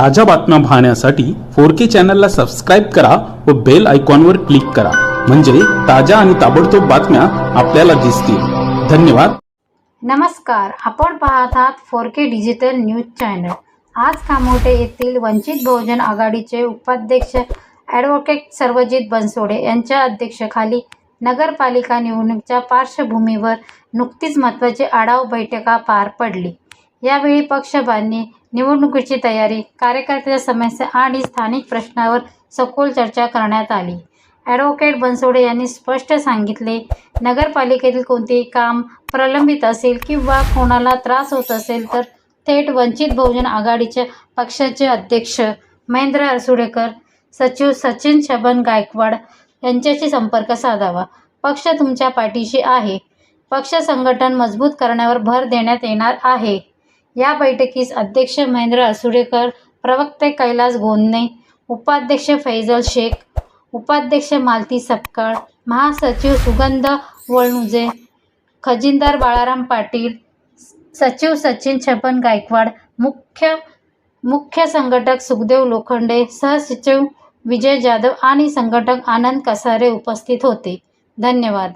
ताज्या बातम्या पाहण्यासाठी फोर के चॅनलला सबस्क्राईब करा व बेल आयकॉनवर क्लिक करा. म्हणजे ताज्या आणि ताबडतोब बातम्या आपल्याला दिसतील. धन्यवाद. नमस्कार. आपण पाहत आहात four K digital news channel. आज कामोटे येथील वंचित बहुजन आघाडीचे उपाध्यक्ष ॲडव्होकेट सर्वजित बनसोडे यांच्या अध्यक्षखाली नगरपालिका निवडणुकीच्या पार्श्वभूमीवर नुकतीच महत्त्वाची आढावा बैठका पार पडली. यावेळी पक्षबांनी निवडणुकीची तयारी कार्यकर्त्यांच्या समस्या आणि स्थानिक प्रश्नावर सखोल चर्चा करण्यात आली. ॲडव्होकेट बनसोडे यांनी स्पष्ट सांगितले नगरपालिकेतील कोणतेही काम प्रलंबित असेल किंवा कोणाला त्रास होत असेल तर थेट वंचित बहुजन आघाडीच्या पक्षाचे अध्यक्ष महेंद्र अरसुडेकर सचिव सचिन छबन गायकवाड यांच्याशी संपर्क साधावा. पक्ष तुमच्या पाठीशी आहे. पक्ष संघटन मजबूत करण्यावर भर देण्यात येणार आहे. या बैठकीस अध्यक्ष महेंद्र असुरेकर प्रवक्ते कैलास गोंदणे उपाध्यक्ष फैजल शेख उपाध्यक्ष मालती सपकाळ महासचिव सुगंध वळनुजे खजिनदार बाळाराम पाटील सचिव सचिन छपन गायकवाड मुख्य मुख्य संघटक सुखदेव लोखंडे सहसचिव विजय जाधव आणि संघटक आनंद कसारे उपस्थित होते. धन्यवाद.